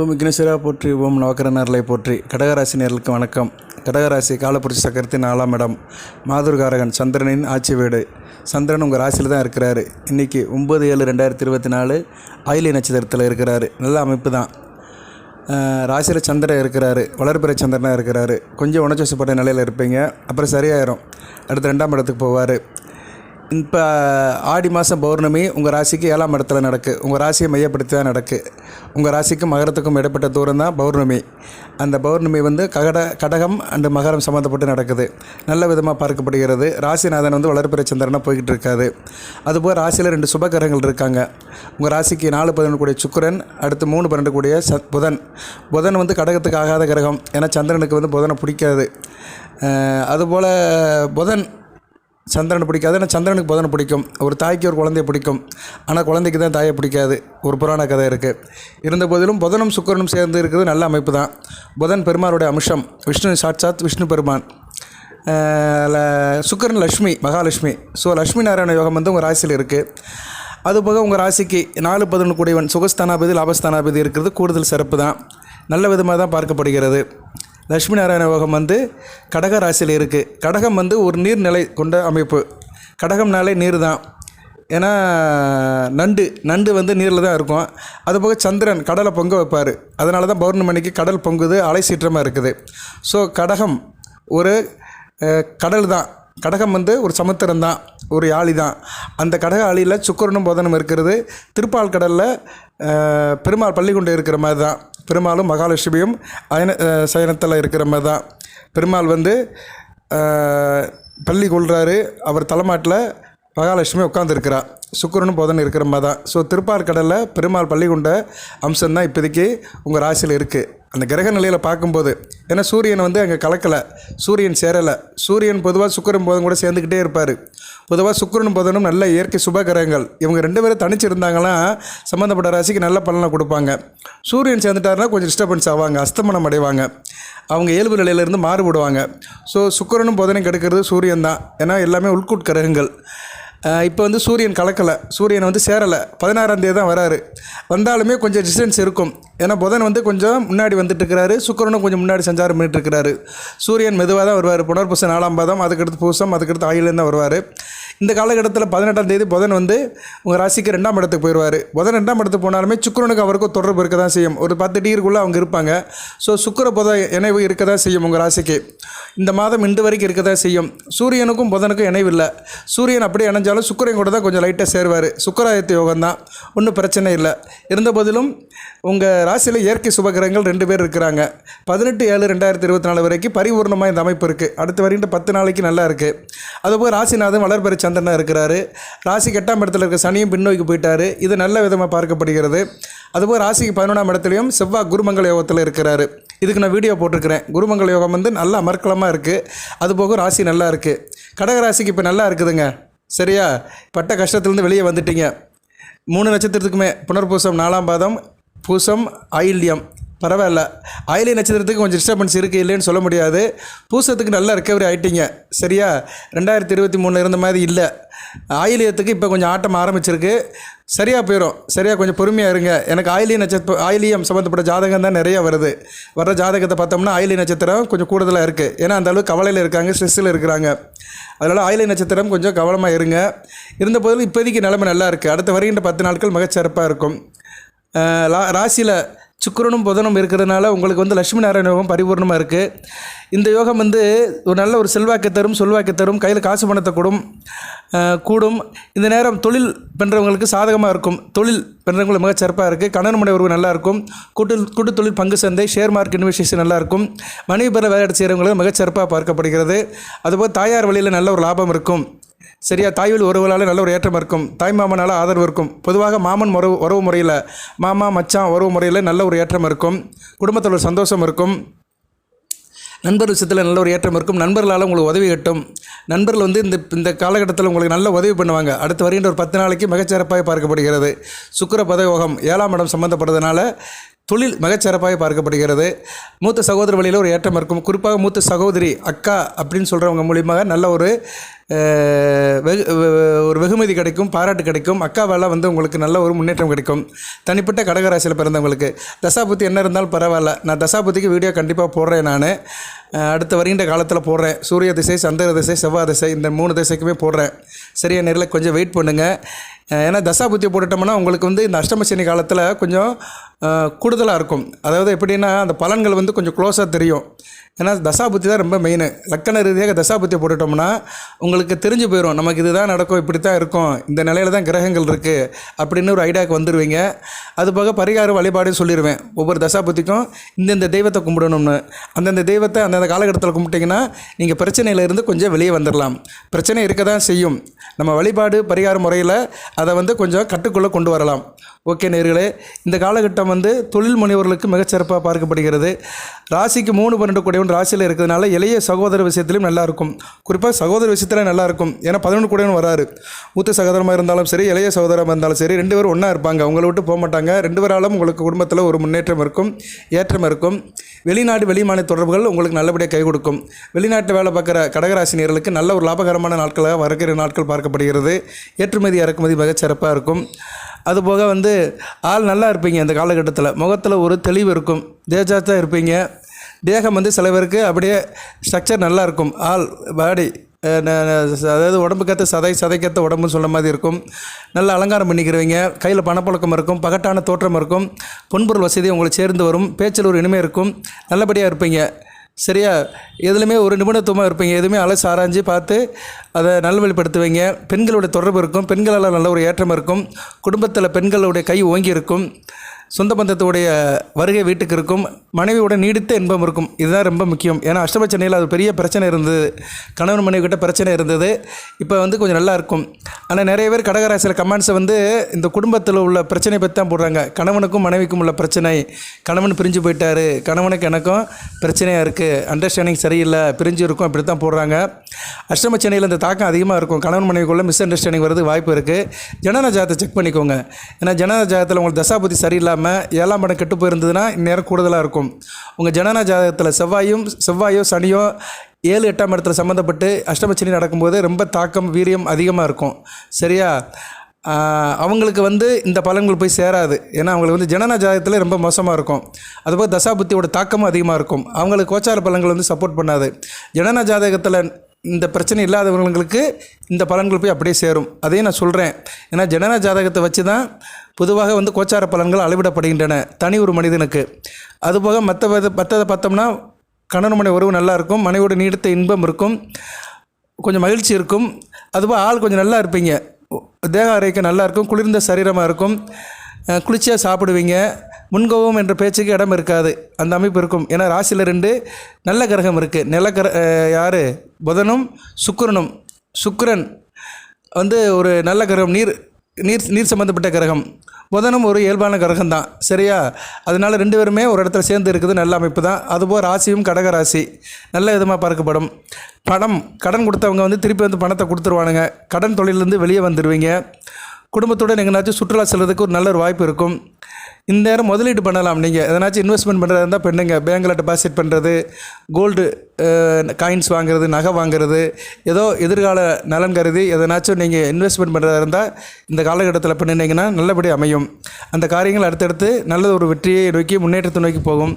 ஓம் விக்னேஸ்வரா போற்றி ஓம் நவக்கரனர்களை போற்றி. கடகராசி நேர்களுக்கு வணக்கம். கடகராசி காலப்புரட்சி சக்கரத்தின் நாலாம் இடம். மாதுர்காரகன் சந்திரனின் ஆட்சி வீடு. சந்திரன் உங்கள் ராசியில் தான் இருக்கிறாரு. இன்றைக்கி ஒம்பது ஏழு ரெண்டாயிரத்தி இருபத்தி நாலு ஆயிலி நட்சத்திரத்தில் இருக்கிறாரு. நல்ல அமைப்பு தான். ராசியில் சந்திரன் இருக்கிறாரு. வளர்பிறை சந்திரனாக இருக்கிறாரு. கொஞ்சம் உணர்ச்சிப்பட்ட நிலையில் இருப்பீங்க. அப்புறம் சரியாயிரும். அடுத்து ரெண்டாம் இடத்துக்கு போவார். இப்போ ஆடி மாதம் பௌர்ணமி உங்கள் ராசிக்கு ஏழாம் இடத்துல நடக்கு. உங்கள் ராசியை மையப்படுத்தி தான் நடக்கு. உங்கள் ராசிக்கும் மகரத்துக்கும் இடைப்பட்ட தூரம் தான் பௌர்ணமி. அந்த பௌர்ணமி வந்து ககட கடகம் அண்டு மகரம் சம்மந்தப்பட்டு நடக்குது. நல்ல விதமாக பார்க்கப்படுகிறது. ராசிநாதன் வந்து வளர்ப்பிற சந்திரனாக போய்கிட்டு இருக்காது அதுபோல் ராசியில் ரெண்டு சுபகிரகங்கள் இருக்காங்க. உங்கள் ராசிக்கு நாலு பதினொன்று கூடிய சுக்கரன் அடுத்து மூணு பன்னெண்டு கூடிய ச புதன். புதன் வந்து கடகத்துக்கு ஆகாத கிரகம். ஏன்னா சந்திரனுக்கு வந்து புதனை பிடிக்காது. அதுபோல் புதன் சந்திரனை பிடிக்காது. ஆனால் சந்திரனுக்கு புதனை பிடிக்கும். ஒரு தாய்க்கு ஒரு குழந்தைய பிடிக்கும். ஆனால் குழந்தைக்கு தான் தாயை பிடிக்காது. ஒரு புராண கதை இருக்குது இருந்த போதிலும் புதனும் சுக்கிரனும் சேர்ந்து இருக்கிறது நல்ல அமைப்பு தான் புதன் பெருமாளுடைய அம்சம். விஷ்ணு சாட்சாத் விஷ்ணு பெருமான். சுக்கரன் லக்ஷ்மி மகாலட்சுமி. ஸோ லக்ஷ்மி நாராயண யோகம் வந்து உங்கள் ராசியில் இருக்குது அதுபோக உங்கள் ராசிக்கு நாலு பதினொன்று கூடியவன் சுகஸ்தானாபதி லாபஸ்தானாபதி இருக்கிறது கூடுதல் சிறப்பு தான் நல்ல விதமாக தான் பார்க்கப்படுகிறது. லக்ஷ்மி நாராயண யோகம் வந்து கடக ராசியில் இருக்குது கடகம் வந்து ஒரு நீர்நிலை கொண்ட அமைப்பு. கடகம்னாலே நீர் தான் ஏன்னா நண்டு நண்டு வந்து நீரில் தான் இருக்கும். அதுபோக சந்திரன் கடலை பொங்க வைப்பார். அதனால தான் பௌர்ணமிக்கு கடல் பொங்குது அலை சீற்றமாக இருக்குது. ஸோ கடகம் ஒரு கடல் தான். கடகம் வந்து ஒரு சமுத்திரம் தான் ஒரு யாழி தான் அந்த கடக ஆளியில் சுக்கரனும் போதனும் இருக்கிறது. திருப்பால் கடலில் பெருமாள் பள்ளிக்குண்டு இருக்கிற மாதிரி தான் பெருமாளும் மகாலட்சுமியும் அயன சயனத்தில் இருக்கிற மாதிரி தான் பெருமாள் வந்து பள்ளி கொள்கிறாரு அவர் தலைமாட்டில் மகாலட்சுமி உட்காந்துருக்கிறா சுக்கரனும் புதன் இருக்கிற மாதிரி தான் ஸோ திருப்பார்கடலில் பெருமாள் பள்ளிக்குண்ட அம்சம்தான் அம்சம் தான் இப்போதைக்கு உங்கள் ராசியில் இருக்குது அந்த கிரக நிலையில் பார்க்கும்போது ஏன்னா சூரியன் வந்து அங்கே கலக்கலை சூரியன் சேரலை. சூரியன் பொதுவாக சுக்கரன் போதும் கூட சேர்ந்துக்கிட்டே இருப்பார். பொதுவாக சுக்கிரனும் புதனும் நல்ல இயற்கை சுப கிரகங்கள். இவங்க ரெண்டு பேரும் தனிச்சு இருந்தாங்கன்னா சம்மந்தப்பட்ட ராசிக்கு நல்ல பலனை கொடுப்பாங்க. சூரியன் சேர்ந்துட்டாருன்னா கொஞ்சம் டிஸ்டர்பன்ஸ் ஆவாங்க அஸ்தமனம் அடைவாங்க. அவங்க இயல்பு நிலையிலேருந்து மாறுபடுவாங்க. ஸோ சுக்கிரனும் புதனையும் கெடுக்கிறது சூரியன் தான். ஏன்னா எல்லாமே உள்குட் கிரகங்கள். இப்போ வந்து சூரியன் கலக்கலை. சூரியன் வந்து சேரலை. பதினாறாம் தேதி தான் வராரு. வந்தாலுமே கொஞ்சம் டிஸ்டன்ஸ் இருக்கும். ஏன்னா புதன் வந்து கொஞ்சம் முன்னாடி வந்துட்டு இருக்கிறாரு சுக்கிரனும் கொஞ்சம் முன்னாடி சஞ்சாரம் பண்ணிட்டு இருக்கிறாரு சூரியன் மெதுவாக தான் வருவார். புனர்பூசம் நாலாம் பாதம் அதுக்கடுத்து பூசம் அதுக்கடுத்து ஆயிலேருந்து தான் வருவார். இந்த காலகட்டத்தில் பதினெட்டாம் தேதி புதன் வந்து உங்கள் ராசிக்கு ரெண்டாம் இடத்துக்கு போயிடுவார். புதன் ரெண்டாம் இடத்துக்கு போனாலுமே சுக்கரனுக்கு அவருக்கும் தொடர்பு இருக்க தான் செய்யும். ஒரு பத்து டிகிரிக்குள்ளே அவங்க இருப்பாங்க. ஸோ சுக்கிர புத இணைவு இருக்க தான் செய்யும் உங்கள் ராசிக்கு. இந்த மாதம் இன்று வரைக்கும் இருக்க தான் செய்யும். சூரியனுக்கும் புதனுக்கும் இணைவு இல்லை. சூரியன் அப்படியே இணைஞ்சாலும் சுக்கரன் கூட தான் கொஞ்சம் லைட்டாக சேருவார். சுக்கராயத்து யோகம் தான் ஒன்றும் பிரச்சனை இல்லை. இருந்த போதிலும் உங்கள் ராசியில் இயற்கை சுபகிரகங்கள் ரெண்டு பேர் இருக்கிறாங்க. பதினெட்டு ஏழு ரெண்டாயிரத்தி இருபத்தி நாலு வரைக்கும் பரிபூர்ணமாக இந்த அமைப்பு இருக்குது அடுத்து வரைக்கும் பத்து நாளைக்கு நல்லா இருக்குது அதுபோல் ராசிநாதன் வளர்பெற சந்திரனாக இருக்கிறாரு. ராசிக்கு எட்டாம் இடத்துல இருக்க சனியும் பின்னோக்கி போயிட்டாரு. இது நல்ல விதமாக பார்க்கப்படுகிறது. அதுபோல் ராசிக்கு பதினொன்றாம் இடத்துலையும் செவ்வாய் குருமங்கல யோகத்தில் இருக்கிறாரு. இதுக்கு நான் வீடியோ போட்டிருக்கிறேன். குருமங்கல யோகம் வந்து நல்ல அமர்க்கலமாக இருக்குது அதுபோக ராசி நல்லா இருக்குது கடக ராசிக்கு இப்போ நல்லா இருக்குதுங்க. சரியா? பட்ட கஷ்டத்துலேருந்து வெளியே வந்துட்டீங்க. மூணு நட்சத்திரத்துக்குமே புனர்பூசம் நாலாம் பாதம் பூசம் ஆயில்யம் பரவாயில்ல. ஆயிலிய நட்சத்திரத்துக்கு கொஞ்சம் டிஸ்டர்பன்ஸ் இருக்குது இல்லைன்னு சொல்ல முடியாது. பூசத்துக்கு நல்லா ரெக்கவரி ஆகிட்டீங்க சரியா? ரெண்டாயிரத்தி இருபத்தி மூணில் இருந்த மாதிரி இல்லை. ஆயிலியத்துக்கு இப்போ கொஞ்சம் ஆட்டம் ஆரம்பிச்சிருக்கு. சரியாக போயிடும் சரியாக கொஞ்சம் பொறுமையாக இருங்க. எனக்கு ஆயிலிய நட்சத்திரம் ஆயிலியம் சம்மந்தப்பட்ட ஜாதகம் தான் நிறையா வருது. வர்ற ஜாதகத்தை பார்த்தோம்னா ஆயிலிய நட்சத்திரம் கொஞ்சம் கூடுதலாக இருக்குது ஏன்னா அந்த அளவுக்கு கவலையில் இருக்காங்க ஸ்ட்ரெஸ்ஸில் இருக்கிறாங்க. அதனால் ஆயிலிய நட்சத்திரம் கொஞ்சம் கவனமாக இருங்க. இருந்த போதிலும் இப்போதைக்கு நிலைமை நல்லா இருக்குது அடுத்த வருகின்ற பத்து நாட்கள் மிகச்சிறப்பாக இருக்கும். ரா ராசியில் சுக்கரனும் புதனும் இருக்கிறதுனால உங்களுக்கு வந்து லட்சுமி நாராயண யோகம் பரிபூர்ணமாக இருக்குது இந்த யோகம் வந்து ஒரு நல்ல ஒரு செல்வாக்கு தரும் சொல்வாக்கு தரும் கையில் காசு பணத்தை கூடும் கூடும். இந்த நேரம் தொழில் பண்ணுறவங்களுக்கு சாதகமாக இருக்கும். தொழில் பண்ணுறவங்களுக்கு மிக சிறப்பாக இருக்குது கணவன் மனை உறவு நல்லா இருக்கும். கூட்டு கூட்டு தொழில் பங்கு சந்தை ஷேர் மார்க்கெட் இன்வெஸ்டேஷன் நல்லாயிருக்கும் மனைவி பெற வேலை செய்கிறவங்களுக்கு மிக சிறப்பாக பார்க்கப்படுகிறது. அதுபோல் தாயார் வழியில் நல்ல ஒரு லாபம் இருக்கும். சரியா தாய்வழி உறவுகளால் நல்ல ஒரு ஏற்றம் இருக்கும். தாய் மாமனால் ஆதரவு இருக்கும். பொதுவாக மாமன் உறவு உறவு முறையில் மாமா மச்சான் உறவு முறையில் நல்ல ஒரு ஏற்றம் இருக்கும். குடும்பத்தில் ஒரு சந்தோஷம் இருக்கும். நண்பர் விஷயத்தில் நல்ல ஒரு ஏற்றம் இருக்கும். நண்பர்களால் உங்களுக்கு உதவி கட்டும். நண்பர்கள் வந்து இந்த இந்த காலகட்டத்தில் உங்களுக்கு நல்ல உதவி பண்ணுவாங்க. அடுத்து வருகின்ற ஒரு பத்து நாளைக்கு மிகச்சிறப்பாக பார்க்கப்படுகிறது. சுக்கிர பதயோகம் ஏழாம் இடம் சம்மந்தப்படுறதுனால தொழில் மிகச்சிறப்பாக பார்க்கப்படுகிறது. மூத்த சகோதர வழியில் ஒரு ஏற்றம் இருக்கும். குறிப்பாக மூத்த சகோதரி அக்கா அப்படின்னு சொல்கிறவங்க மூலியமாக நல்ல ஒரு வெகு ஒரு வெகுமதி கிடைக்கும் பாராட்டு கிடைக்கும். அக்காவால் வந்து உங்களுக்கு நல்ல ஒரு முன்னேற்றம் கிடைக்கும். தனிப்பட்ட கடகராசியில் பிறந்தவங்களுக்கு. தசாபுத்தி என்ன இருந்தாலும் பரவாயில்ல. நான் தசாபுத்திக்கு வீடியோ கண்டிப்பாக போடுறேன் நான். அடுத்த வருகின்ற காலத்தில் போடுறேன். சூரிய திசை சந்திர திசை செவ்வாய் திசை இந்த மூணு திசைக்குமே போடுறேன். சரியாக நேரில் கொஞ்சம் வெயிட் பண்ணுங்கள் ஏன்னா தசாபுத்தியை போட்டுட்டோம்னா உங்களுக்கு வந்து இந்த அஷ்டம சனி காலத்தில் கொஞ்சம் கூடுதலாக இருக்கும். அதாவது எப்படின்னா அந்த பலன்கள் வந்து கொஞ்சம் க்ளோஸாக தெரியும். ஏன்னா தசாபுத்தி தான் ரொம்ப மெயின் லக்கண ரீதியாக தசாபுத்தியை போட்டுட்டோம்னா உங்களுக்கு தெரிஞ்சு போயிடும் நமக்கு இதுதான் நடக்கும் இப்படி தான் இருக்கும். இந்த நிலையில தான் கிரகங்கள் இருக்குது அப்படின்னு ஒரு ஐடியாவுக்கு வந்துடுவீங்க அது போக பரிகார வழிபாடு சொல்லிடுவேன் ஒவ்வொரு தசாபுத்திக்கும் இந்தந்த தெய்வத்தை கும்பிடணும்னு. அந்தந்த தெய்வத்தை அந்தந்த காலகட்டத்தில் கும்பிட்டிங்கன்னா நீங்கள் பிரச்சனையிலேருந்து கொஞ்சம் வெளியே வந்துடலாம் பிரச்சனை இருக்க தான் செய்யும். நம்ம வழிபாடு பரிகார முறையில் அதை வந்து கொஞ்சம் கட்டுக்குள்ளே கொண்டு வரலாம். ஓகே நேர்களே இந்த காலகட்டம் வந்து தொழில் முனைவர்களுக்கு மிகச்சிறப்பாக பார்க்கப்படுகிறது. ராசிக்கு மூணு பன்னெண்டு கூடியவன் ராசியில் இருக்கிறதுனால இளைய சகோதர விஷயத்திலையும் நல்லா இருக்கும். குறிப்பாக சகோதர விஷயத்தில் நல்லா இருக்கும். ஏன்னா பதினொன்று கூடியவன் வராரு. மூத்த சகோதரமாக இருந்தாலும் சரி இளைய சகோதரமாக இருந்தாலும் சரி ரெண்டு பேரும் ஒன்றா இருப்பாங்க. அவங்கள விட்டு போக மாட்டாங்க. ரெண்டு பேராலும் உங்களுக்கு குடும்பத்தில் ஒரு முன்னேற்றம் இருக்கும் ஏற்றம் இருக்கும். வெளிநாடு வெளிமாநில தொடர்புகள் உங்களுக்கு நல்லபடியாக கை கொடுக்கும். வெளிநாட்டு வேலை பார்க்குற கடகராசினியர்களுக்கு நல்ல ஒரு லாபகரமான நாட்களாக வருகிற நாட்கள் பார்க்கப்படுகிறது. ஏற்றுமதி இறக்குமதி மிகச்சிறப்பாக இருக்கும். அதுபோக வந்து ஆள் நல்லா இருப்பீங்க இந்த காலகட்டத்தில். முகத்தில் ஒரு தெளிவு இருக்கும். தேஜாத்தான் இருப்பீங்க. தேகம் வந்து சில பேருக்கு அப்படியே ஸ்ட்ரக்சர் நல்லா இருக்கும் ஆல் பாடி அதாவது ந- ந- அதாவது சதை சதைக்கேற்ற உடம்புன்னு சொல்ல மாதிரி இருக்கும். நல்ல அலங்காரம் பண்ணிக்கிறவங்க கையில் பணப்பழக்கம் இருக்கும் பகட்டான தோற்றம் இருக்கும். பொன்பொருள் வசதி உங்களுக்கு சேர்ந்து வரும். பேச்சில் ஒரு இனிமே இருக்கும். நல்லபடியாக இருப்பீங்க. சரியா? எதுலையுமே ஒரு நிபுணத்துவமாக இருப்பீங்க. எதுவுமே அலசு ஆராய்ஞ்சு பார்த்து அதை நல்வழிப்படுத்துவீங்க. பெண்களுடைய தொடர்பு இருக்கும். பெண்களால் நல்ல ஒரு ஏற்றம் இருக்கும். குடும்பத்தில் பெண்களுடைய கை ஓங்கி இருக்கும். சொந்த பந்தத்துடைய வருகை வீட்டுக்கு இருக்கும் மனைவியோட நீடித்த இன்பம் இருக்கும். இதுதான் ரொம்ப முக்கியம். ஏன்னா அஷ்டபட்சனையில் அது பெரிய பிரச்சனை இருந்தது. கணவன் மனைவி கிட்ட பிரச்சனை இருந்தது. இப்போ வந்து கொஞ்சம் நல்லா இருக்கும். ஆனால் நிறைய பேர் கடகராசியில் கமெண்ட்ஸை வந்து இந்த குடும்பத்தில் உள்ள பிரச்சனை பற்றி தான் போடுறாங்க. கணவனுக்கும் மனைவிக்கும் உள்ள பிரச்சனை. கணவன் பிரிஞ்சு போயிட்டார். கணவனுக்கு எனக்கும் பிரச்சனையாக இருக்குது அண்டர்ஸ்டாண்டிங் சரியில்லை. பிரிஞ்சு இருக்கும். அப்படி தான் போடுறாங்க அஷ்டமச்சனையில் இந்த தாக்கம் அதிகமாக இருக்கும். கணவன் மனைவிக்குள்ள மிஸ் அண்டர்ஸ்டாண்டிங் வரது வாய்ப்பு இருக்குது ஜனன ஜாதத்தை செக் பண்ணிக்கோங்க. ஏன்னா ஜனன ஜாதத்தில் உங்களுக்கு தசாபுத்தி சரியில்லாமல் ஏழாம் இடம் கெட்டு போயிருந்ததுன்னா இந்நேரம் கூடுதலாக இருக்கும். உங்கள் ஜனன ஜாதகத்தில் செவ்வாயும் செவ்வாயோ சனியோ ஏழு எட்டாம் இடத்துல சம்மந்தப்பட்டு அஷ்டமச்சனி நடக்கும்போது ரொம்ப தாக்கம் வீரியம் அதிகமாக இருக்கும். சரியா? அவங்களுக்கு வந்து இந்த பலன்கள் போய் சேராது. ஏன்னா அவங்களுக்கு வந்து ஜனன ஜாதகத்தில் ரொம்ப மோசமாக இருக்கும். அதுபோல் தசாபுத்தியோட தாக்கமும் அதிகமாக இருக்கும். அவங்களுக்கு கோச்சார பலன்கள் வந்து சப்போர்ட் பண்ணாது. ஜனன ஜாதகத்தில் இந்த பிரச்சனை இல்லாதவர்களுக்கு இந்த பலன்கள் போய் அப்படியே சேரும். அதையும் நான் சொல்கிறேன் ஏன்னா ஜனன ஜாதகத்தை வச்சு தான் பொதுவாக வந்து கோச்சார பலன்கள் அளவிடப்படுகின்றன தனி ஒரு மனிதனுக்கு. அதுபோக மற்ற மற்றதை பார்த்தோம்னா கணவன் மனை உறவு நல்லா இருக்கும் மனைவியோட நீடித்த இன்பம் இருக்கும் கொஞ்சம் மகிழ்ச்சி இருக்கும். அதுபோல் ஆள் கொஞ்சம் நல்லா இருப்பீங்க. தேக ஆரோக்கியம் நல்லா இருக்கும் குளிர்ந்த சரீரமாக இருக்கும் குளிர்ச்சியாக சாப்பிடுவீங்க. முன்கோபம் என்ற பேச்சுக்கு இடம் இருக்காது. அந்த அமைப்பு இருக்கும். ஏன்னா ராசியில் ரெண்டு நல்ல கிரகம் இருக்குது நிலக்கர யார்? புதனும் சுக்கரனும். சுக்கரன் வந்து ஒரு நல்ல கிரகம் நீர் நீர் நீர் சம்மந்தப்பட்ட கிரகம். புதனும் ஒரு இயல்பான கிரகம் தான். சரியா? அதனால ரெண்டு பேருமே ஒரு இடத்துல சேர்ந்து இருக்குது. நல்ல அமைப்பு தான். அதுபோல் ராசியும் கடக ராசி. நல்ல விதமாக பார்க்கப்படும். பணம் கடன் கொடுத்தவங்க வந்து திருப்பி வந்து பணத்தை கொடுத்துருவானுங்க. கடன் தொழிலேருந்து வெளியே வந்துடுவீங்க குடும்பத்துடன் எங்கேனாச்சும் சுற்றுலா செல்றதுக்கு ஒரு நல்ல ஒரு வாய்ப்பு இருக்கும். இந்த நேரம் முதலீடு பண்ணலாம் நீங்கள் எதனாச்சும் இன்வெஸ்ட்மெண்ட் பண்ணுறதா இருந்தால் பண்ணுங்க பேங்க்கில் டெபாசிட் பண்ணுறது கோல்டு காயின்ஸ் வாங்குறது நகை வாங்குறது ஏதோ எதிர்கால நலன் கருதி எதனாச்சும் நீங்கள் இன்வெஸ்ட்மெண்ட் பண்ணுறதா இருந்தால் இந்த காலகட்டத்தில் பண்ணினீங்கன்னா நல்லபடி அமையும். அந்த காரியங்கள் அடுத்தடுத்து நல்ல ஒரு வெற்றியை நோக்கி முன்னேற்றத்தை நோக்கி போகும்.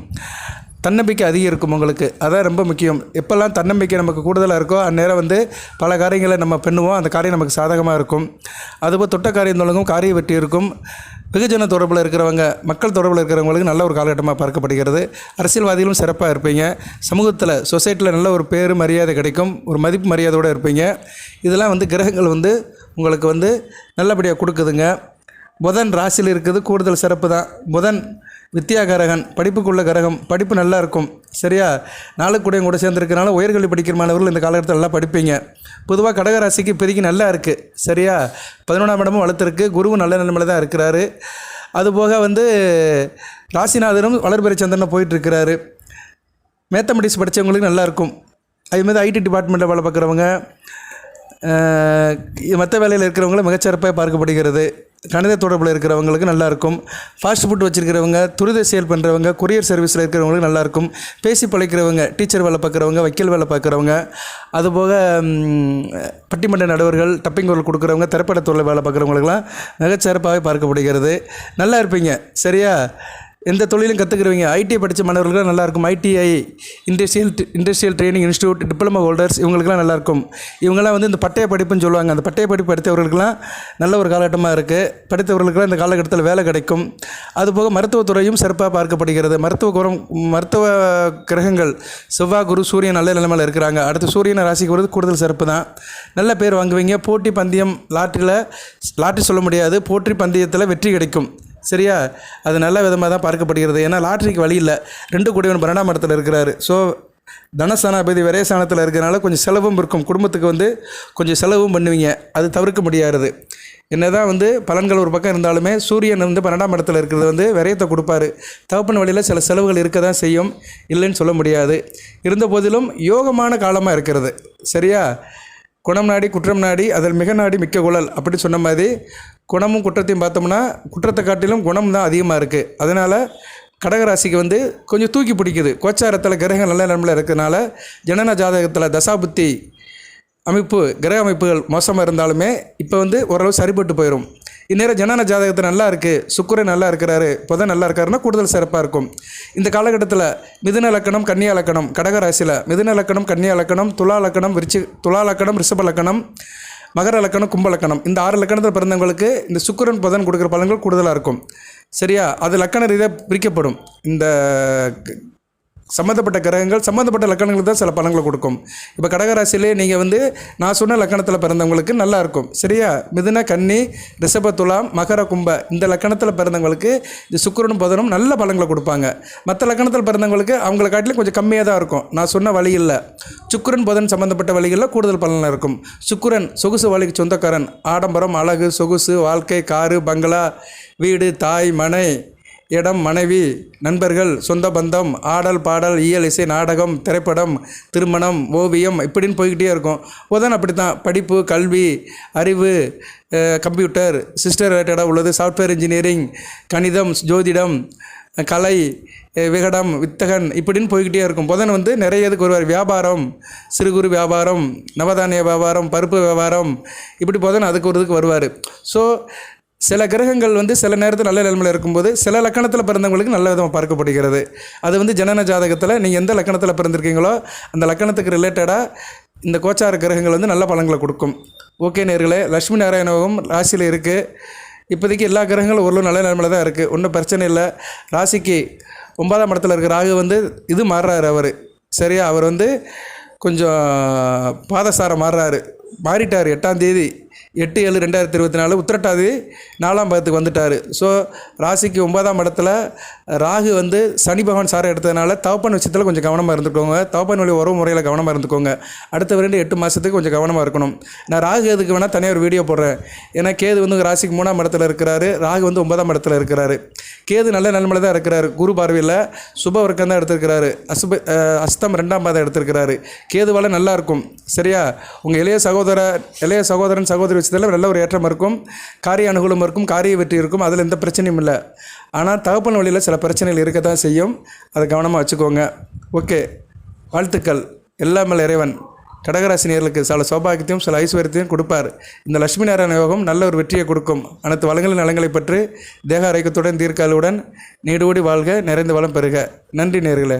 தன்னம்பிக்கை அதிகம் இருக்கும் உங்களுக்கு. அதான் ரொம்ப முக்கியம். எப்போல்லாம் தன்னம்பிக்கை நமக்கு கூடுதலாக இருக்கோ அந்நேரம் வந்து பல காரியங்களை நம்ம பண்ணுவோம். அந்த காரியம் நமக்கு சாதகமாக இருக்கும். அதுபோல் தொட்ட காரியம் தொடங்கும் காரிய வெற்றி இருக்கும். வெகுஜன தொடர்பில் இருக்கிறவங்க மக்கள் தொடர்பில் இருக்கிறவங்களுக்கு நல்ல ஒரு காலகட்டமாக பார்க்கப்படுகிறது. அரசியல்வாதிகளும் சிறப்பாக இருப்பீங்க. சமூகத்தில் சொசைட்டியில் நல்ல ஒரு பேர் மரியாதை கிடைக்கும். ஒரு மதிப்பு மரியாதையோடு இருப்பீங்க. இதெல்லாம் வந்து கிரகங்கள் வந்து உங்களுக்கு வந்து நல்லபடியாக கொடுக்குதுங்க. புதன் ராசியில் இருக்குது கூடுதல் சிறப்பு தான். புதன் வித்யாகரகன் படிப்புக்குள்ள கரகம் படிப்பு நல்லா இருக்கும். சரியா? நாளுக்கூடையும் கூட சேர்ந்துருக்கனால உயர்கல்வி படிக்கிற மாணவர்கள் இந்த காலகட்டத்தில் நல்லா படிப்பீங்க. பொதுவாக கடகராசிக்கு இப்போதைக்கு நல்லா இருக்குது சரியா? பதினொன்றாம் இடமும் வளர்த்துருக்கு. குருவும் நல்ல நிலைமையில் தான் இருக்கிறாரு. அதுபோக வந்து ராசிநாதனும் வளர்பிறை சந்திரனும் போயிட்டுருக்கிறாரு. மேத்தமெட்டிக்ஸ் படித்தவங்களுக்கு நல்லாயிருக்கும் அதுமாதிரி ஐடி டிபார்ட்மெண்ட்டில் வேலை பார்க்குறவங்க மற்ற வேலையில் இருக்கிறவங்களும் மிகச்சிறப்பாக பார்க்கப்படுகிறது. கணித தொடர்பில் இருக்கிறவங்களுக்கு நல்லாயிருக்கும். ஃபாஸ்ட் ஃபுட் வச்சுருக்கிறவங்க துரித செயல் பண்ணுறவங்க கொரியர் சர்வீஸில் இருக்கிறவங்களுக்கு நல்லாயிருக்கும். பேசி பழைக்கிறவங்க டீச்சர் வேலை பார்க்குறவங்க வக்கீல் வேலை பார்க்குறவங்க அதுபோக பட்டிமன்ற நடுவர்கள் டப்பிங் குரல் கொடுக்குறவங்க திரைப்படத்துறையில் வேலை பார்க்குறவங்களுக்கெல்லாம் மிகச்சிறப்பாகவே பார்க்கப்படுகிறது. நல்லா இருப்பீங்க. சரியா? எந்த தொழிலும் கற்றுக்குறவங்க ஐடி படித்த மாணவர்களுக்கு நல்லாயிருக்கும். ITI industrial industrial training institute diploma holders இவங்களுக்குலாம் நல்லாயிருக்கும். இவங்கெல்லாம் வந்து இந்த பட்டய படிப்புன்னு சொல்லுவாங்க. அந்த பட்டய படிப்பு படித்தவர்களுக்குலாம் நல்ல ஒரு காலகட்டமாக இருக்குது படித்தவர்களுக்குலாம் இந்த காலகட்டத்தில் வேலை கிடைக்கும். அதுபோக மருத்துவத்துறையும் சிறப்பாக பார்க்கப்படுகிறது. மருத்துவ குரம் மருத்துவ கிரகங்கள் செவ்வாய் குரு சூரியன் நல்ல நிலைமையில் இருக்கிறாங்க. அடுத்து சூரியன் ராசிக்கு வருது கூடுதல் சிறப்பு தான். நல்ல பேர் வாங்குவீங்க. போட்டி பந்தயம் லாட்டரியில் லாட்டரி சொல்ல முடியாது. போட்டி பந்தயத்தில் வெற்றி கிடைக்கும். சரியா? அது நல்ல விதமாக தான் பார்க்கப்படுகிறது. ஏன்னா லாட்ரிக்கு வழி இல்லை. ரெண்டு கூடியவன் பன்னெண்டாம் இடத்துல இருக்கிறாரு. ஸோ தனஸ்தானாபதி விரயஸ்தானத்தில் இருக்கிறனால கொஞ்சம் செலவும் இருக்கும். குடும்பத்துக்கு வந்து கொஞ்சம் செலவும் பண்ணுவீங்க. அது தவிர்க்க முடியாது என்னதான் வந்து பலன்கள் ஒரு பக்கம் இருந்தாலுமே சூரியன் வந்து பன்னெண்டாம் இடத்துல இருக்கிறது வந்து விரயத்தை கொடுப்பாரு. தகப்பன் வழியில் சில செலவுகள் இருக்க தான் செய்யும். இல்லைன்னு சொல்ல முடியாது. இருந்த போதிலும் யோகமான காலமாக இருக்கிறது. சரியா? குணம் நாடி குற்றம் நாடி அதில் மிக நாடி மிக்க குழல். அப்படி சொன்ன மாதிரி குணமும் குற்றத்தையும் பார்த்தோம்னா குற்றத்தை காட்டிலும் குணம் தான் அதிகமாக இருக்குது அதனால் கடகராசிக்கு வந்து கொஞ்சம் தூக்கி பிடிக்குது. கோச்சாரத்தில் கிரகங்கள் நல்ல நிலமில் இருக்கிறதுனால ஜனன ஜாதகத்தில் தசாபுத்தி அமைப்பு கிரக அமைப்புகள் மோசமாக இருந்தாலுமே இப்போ வந்து ஓரளவு சரிபட்டு போயிடும் இந்நேரம் ஜனன ஜாதகத்தில் நல்லா இருக்குது சுக்கிரன் நல்லா இருக்கிறாரு புதன் நல்லா இருக்காருன்னா கூடுதல் சிறப்பாக இருக்கும். இந்த காலகட்டத்தில் மிதுன லக்கணம் கன்னியா லக்கணம் கடக ராசியில் மிதுன லக்கணம் கன்னியா லக்கணம் துலா லக்கணம் விருச்சி துலா லக்கணம் ரிஷப லக்கணம் மகர லக்கணம் கும்ப லக்கணம். இந்த ஆறு லக்கணத்தில் பிறந்தவங்களுக்கு இந்த சுக்குரன் புதன் கொடுக்குற பலன்கள் கூடுதலாக இருக்கும். சரியா? அது லக்கண ரீதியாக பிரிக்கப்படும். இந்த சம்மந்தப்பட்ட கிரகங்கள் சம்மந்தப்பட்ட லக்கணங்களுக்கு தான் சில பலன்களை கொடுக்கும். இப்போ கடகராசிலே நீங்கள் வந்து நான் சொன்ன லக்கணத்தில் பிறந்தவங்களுக்கு நல்லா இருக்கும். சரியா? மிதுன கன்னி ரிஷப துலாம் மகர கும்ப இந்த லக்கணத்தில் பிறந்தவங்களுக்கு இந்த சுக்கரனும் புதனும் நல்ல பலன்களை கொடுப்பாங்க. மற்ற லக்கணத்தில் பிறந்தவங்களுக்கு அவங்கள காட்டிலும் கொஞ்சம் கம்மியாக தான் இருக்கும். நான் சொன்ன வழியில் சுக்கரன் புதன் சம்மந்தப்பட்ட வழிகளில் கூடுதல் பலனாக இருக்கும். சுக்கரன் சொகுசு வழிக்கு சொந்தக்காரன். ஆடம்பரம் அழகு சொகுசு வாழ்க்கை காரு பங்களா வீடு தாய் மனை இடம் மனைவி நண்பர்கள் சொந்த பந்தம் ஆடல் பாடல் இயல் இசை நாடகம் திரைப்படம் திருமணம் ஓவியம் இப்படின்னு போய்கிட்டே இருக்கும். புதன் அப்படி தான் படிப்பு கல்வி அறிவு கம்ப்யூட்டர் சிஸ்டர் ரிலேட்டடாக உள்ளது. சாஃப்ட்வேர் இன்ஜினியரிங் கணிதம் ஜோதிடம் கலை விகடம் வித்தகன் இப்படின்னு போய்கிட்டே இருக்கும். புதன் வந்து நிறைய இதுக்கு வருவார். வியாபாரம் சிறு குறு வியாபாரம் நவதானிய வியாபாரம் பருப்பு வியாபாரம் இப்படி புதன் அதுக்கு ஒரு இதுக்கு வருவார். ஸோ சில கிரகங்கள் வந்து சில நேரத்தில் நல்ல நிலைமையில் இருக்கும்போது சில லக்கணத்தில் பிறந்தவங்களுக்கு நல்ல விதமாக பார்க்கப்படுகிறது. அது வந்து ஜனன ஜாதகத்தில் நீங்கள் எந்த லக்கணத்தில் பிறந்திருக்கீங்களோ அந்த லக்கணத்துக்கு ரிலேட்டடாக இந்த கோச்சார கிரகங்கள் வந்து நல்ல பலன்களை கொடுக்கும். ஓகே நேர்களே லக்ஷ்மி நாராயணவும் ராசியில் இருக்குது இப்போதைக்கு எல்லா கிரகங்களும் ஓரளவு நல்ல நிலைமையில் தான் இருக்குது ஒன்றும் பிரச்சனை இல்லை. ராசிக்கு ஒன்பதாம் இடத்துல இருக்கிற ராகு வந்து இது மாறுறாரு அவர். சரியா? அவர் வந்து கொஞ்சம் பாதசாரம் மாறுறாரு. மாறிட்டார். எட்டாம் தேதி எட்டு ஏழு ரெண்டாயிரத்தி இருபத்தி நாலு உத்திரட்டாதி நாலாம் பாதத்துக்கு வந்துட்டார். ஸோ ராசிக்கு ஒன்பதாம் இடத்துல ராகு வந்து சனி பகவான் சாரை எடுத்ததுனால தவப்பன் விஷயத்தில் கொஞ்சம் கவனமாக இருந்துக்கோங்க. தவப்பன் வழி உறவு முறையில் கவனமாக இருந்துக்கோங்க. அடுத்த ரெண்டு எட்டு மாதத்துக்கு கொஞ்சம் கவனமாக இருக்கணும். நான் ராகு எதுக்கு வேணால் தனியாக ஒரு வீடியோ போடுறேன். ஏன்னா கேது வந்து ராசிக்கு மூணாம் இடத்துல இருக்கிறாரு. ராகு வந்து ஒன்பதாம் இடத்துல இருக்கிறாரு. கேது நல்ல நிலைமையில தான் இருக்கிறாரு. குரு பார்வையில் சுப வர்க்கம் தான் எடுத்திருக்கிறாரு. அசுப அஸ்தம் ரெண்டாம் பாதம் எடுத்திருக்கிறாரு. கேதுவால் நல்லாயிருக்கும் சரியா? உங்கள் இளைய சகோதர இளைய சகோதரன் சகோதரி விஷயத்தில் நல்ல ஒரு ஏற்றம் இருக்கும் காரிய அனுகூலம் இருக்கும் காரிய வெற்றி இருக்கும் அதில் எந்த பிரச்சனையும் இல்லை. ஆனால் தகப்பன் வழியில் சில பிரச்சனைகள் இருக்க தான் செய்யும். அதை கவனமாக வச்சுக்கோங்க. ஓகே. வாழ்த்துக்கள். எல்லாமே இறைவன். கடகராசினியர்களுக்கு சில சௌபாகியத்தையும் சில ஐஸ்வர்யத்தையும் கொடுப்பார். இந்த லட்சுமி நாராயண யோகம் நல்ல ஒரு வெற்றியை கொடுக்கும். அனைத்து வளங்களின் நலங்களை பற்றி தேக ஆரோக்கியத்துடன் தீர்க்காலுடன் நீடோடி வாழ்க நிறைந்த வளம் பெறுக. நன்றி நேர்களே.